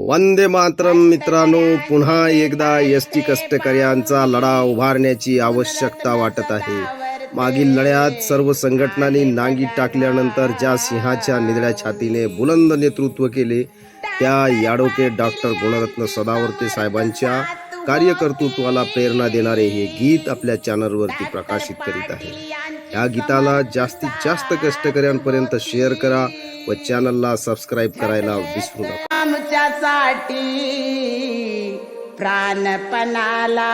वंदे मातरम मित्रांनो पुन्हा एकदा एस टी कष्टकऱ्यांचा लढा उभारण्याची आवश्यकता वाटत आहे. मागील लढ्यात सर्व संघटनांनी नांगी टाकल्यानंतर ज्या सिंहाच्या निधड्या छातीने बुलंद नेतृत्व केले त्या याडोके डॉक्टर गुणरत्न सदावर्ते साहेबांच्या कार्यकर्तृत्वाला प्रेरणा देणारे हे गीत आपल्या चॅनलवरती प्रकाशित करीत आहे. या गीताला जास्तीत जास्त कष्टकऱ्यांपर्यंत शेअर करा व चॅनलला सबस्क्राईब करायला विसरू नका. आमच्यासाठी प्राणपणाला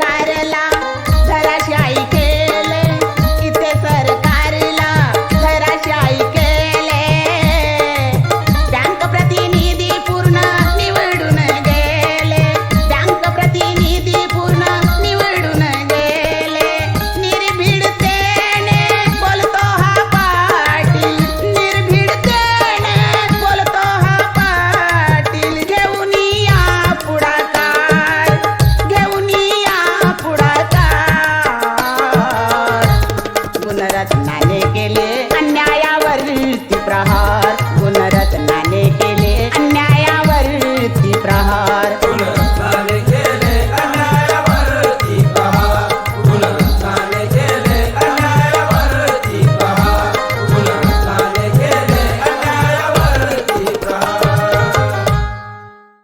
কায় That I